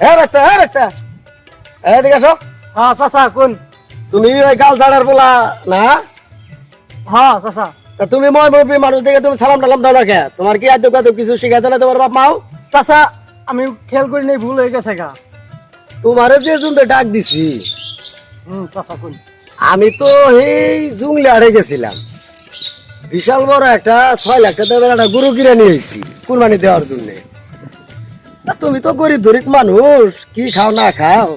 হ্যাঁ রাস্তা হ্যাঁ রাস্তা। এদিকে আসো। হ্যাঁ চাচা কোন? তুমি ওই গাল ছাড়ার বলা না? হ্যাঁ চাচা। তা তুমি মই মুরব্বী মানুষ দেখে তুমি সালাম টালাম দাও না কে তোমার কি আদ্য কাদ্য কিছু শিখাইতে না তোমার বাপ মাও চাচা আমি খেয়াল করি নাই ভুল হয়ে গেছে গা। তোমারে যে ডাক দিছি। হুম চাচা কোন? আমি তো এই জুংলে আড়ে গেছিলাম। বিশাল বড় একটা ছয় লাখ টাকা একটা গরু কিনে নিয়ে এসেছি কুরবানি দেওয়ার জন্য। তুমি তো গরিব ধরিক মানুষ কি খাও না খাও?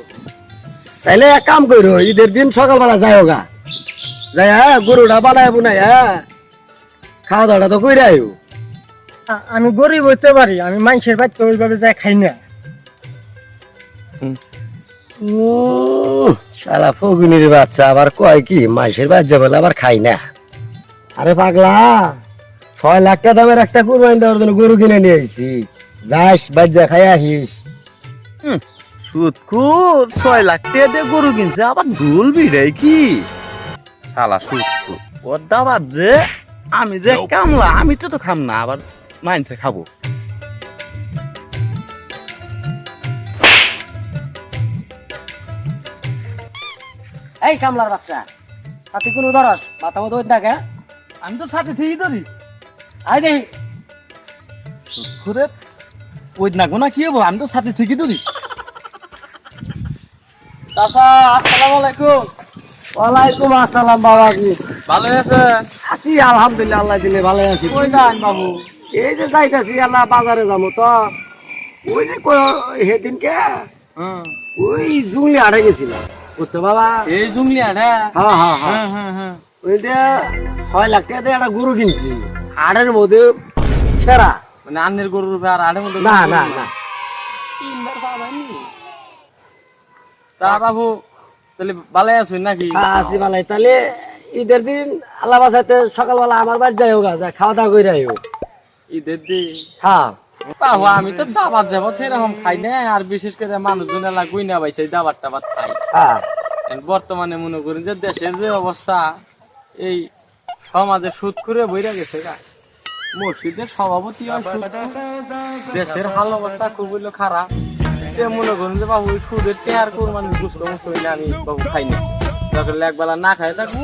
তাইলে এক কাম করো ঈদের দিন সকালবেলা যাও গা। যাই হ্যাঁ গরুটা বানায় বুনাই হ্যাঁ খাওয়া দাওয়াটা তো কইরা আইও। আ- আমি গরিব হইতে পারি আমি মানুষের বাড়িতে ওইভাবে যাই খাই না। উম, শালা ফগুনির বাচ্চা আবার কয় কি মাইসের বাচ্চা বলে আবার খাই না। আরে পাগলা ছয় লাখ টাকা দামের একটা কুরবানি দেওয়ার জন্য গরু কিনে নিয়ে আইছি। যাস বাচ্চা খাই আহিস সুদকুর ছয় লাখ টাকা দিয়ে গরু কিনছে আবার ঢুল বিড়াই কি? শালা সুদকুর ওর দাবার যে আমি যে কামলা আমি তো তো খাম না আবার মাইনছে খাব। এই কামলার বাচ্চা সাথে কোনো ধরস মাথা মতো ওই থাকে আমি তো সাথে ঠিকই ধরি। আই দেখি। ওই না গোনা কি হব আমি তো সাথে ঠিকই ধরি চাচা আসসালামু আলাইকুম। ওয়ালাইকুম আসসালাম বাবা কি ভালো আছে আছি আলহামদুলিল্লাহ আল্লাহ দিলে ভালো আছি। কই যান বাবু? এই যে যাইতাছি আল্লাহ বাজারে যাব তো। ওই যে সেদিনকে ওই জুংলি আড়ে গেছিলাম। বুঝছ বাবা? এই জুংলি আড়া হ্যাঁ? হ্যাঁ হ্যাঁ হ্যাঁ। হ্যাঁ হ্যাঁ ওই যে ছয় লাখ টাকা দিয়ে একটা গরু কিনছি। হাড়ের মধ্যে সেরা। মানে আন্নের গরুর উপরে আর আড়ে মতো না না না। তা বাবু তাহলে ভালো আছেন নাকি? হ্যাঁ, আছি ভালাই তাহলে ঈদের দিন আল্লাহ বাসাতে সকালবেলা আমার বাড়ি যাই হোক যা খাওয়া দাওয়া করে আইও ঈদের দিন? হ্যাঁ। বাবু আমি তো দাবাত যাব সেরকম খাই না আর বিশেষ করে মানুষজন এলা গুই না পাইছে দাবার টাবার খাই। হ্যাঁ। বর্তমানে মনে করেন যে দেশের যে অবস্থা এই সমাজে সুদ করে বইরা গেছে গা। মসজিদের সভাপতি দেশের হাল অবস্থা খুব হইল খারাপ। সে মনে করেন যে বাবু সুদের টেয়ার কোরবানির গুস্ত মুস্ত হইলে আমি বাবু খাই না। দরকার একবেলা না খাই থাকব।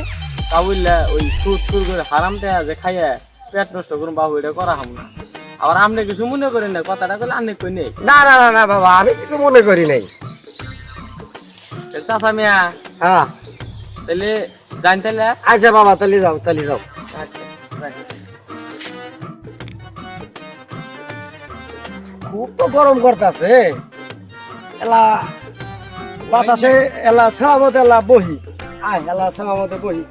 তা বললে ওই সুদ সুর করে হারাম টেয়া যে খাইয়া পেট নষ্ট করুন বাবু এটা করা হাম না। আবার আপনি কিছু মনে করেন না কথাটা করলে আনে কই নেই? না না না না বাবা আমি কিছু মনে করি নাই। চাচা মিয়া হ্যাঁ। তাহলে জান তাহলে আচ্ছা বাবা তাহলে যাও তাহলে যাও। খুব তো গরম করতেছে। এলা বাতাসে এলা সেমামত এলা বহি। আয় এলা সেমামতে বহি।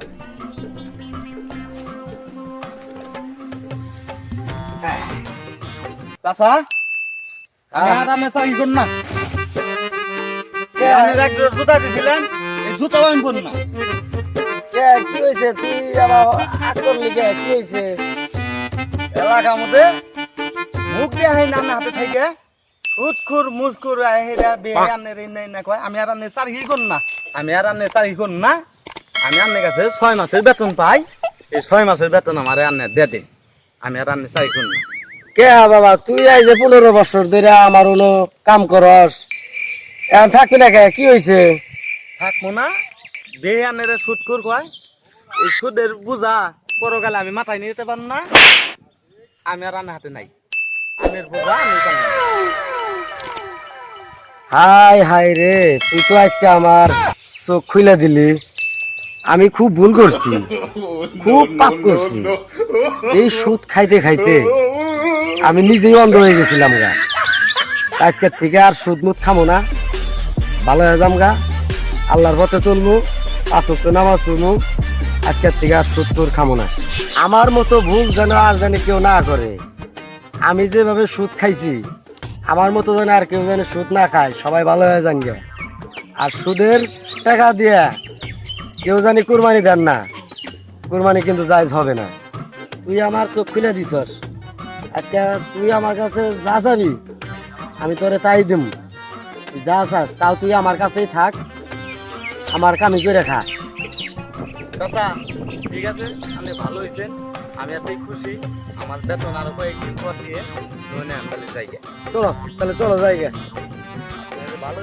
চাচা আমি আর চাকরি করুন না। আমি এক জুতা দিছিলেন এই জুতা আমি করুন না। কি? হয়েছে তুই আবার হাত করলি কি হয়েছে এলাকার মধ্যে মুখ দিয়ে হাই নাম হাতে থেকে সুৎখুর মুসকুর হেরা বিয়ে আনে রে নাই না কয় আমি আর আনে চাকরি করুন না। আমি আর আনে চাকরি করুন না। আমি আন্নের কাছে ছয় মাসের বেতন পাই। এই ছয় মাসের বেতন আমার আন্নে দে দিন। আমি আর চাকরি করুন না। কে বাবা তুই আই যে পনেরো বছর ধরে আমার হলো কাম করস এখন থাকবি না কে কি হয়েছে থাকব না। বিয়ে আনে রে সুৎখুর কয় এই সুদের বুঝা পরকালে আমি মাথায় নিয়ে যেতে পারব না। আমি আর আন্নে হাতে নাই। আনের বুঝা আমি হাই হাই রে তুই তো আজকে আমার চোখ খুলে দিলি। আমি খুব ভুল করছি। খুব পাপ করছি। এই সুদ খাইতে খাইতে আমি নিজেই অন্ধ হয়ে গেছিলাম গা। আজকে থেকে আর সুদ মুদ খামো না। ভালো হয়ে যাম গা। আল্লাহর পথে চলবো আসক্ত নামাজ পড়ব। আজকের থেকে আর সুদ তোর খামো না। আমার মতো ভুল যেন আর যেন কেউ না করে। আমি যেভাবে সুদ খাইছি, আমার মতো যেন আর কেউ যেন সুদ না খায়, সবাই ভালো হয়ে যান গে আর সুদের টাকা দিয়ে কেউ জানি কুরবানি দেন না। কুরবানি কিন্তু জায়জ হবে না। তুই আমার চোখ খুলে দিছস আজকে তুই আমার কাছে যা যাবি আমি তোরে তাই দিম। যা চাস তাও তুই আমার কাছেই থাক। আমার কামি করে খা। ঠিক আছে আপনি ভালো হয়েছেন আমি এতই খুশি। আমার বেতন আরও কয়েকদিন পর দিয়ে ধরে নেন তাহলে যাই চলো তাহলে চলো যাই ভালো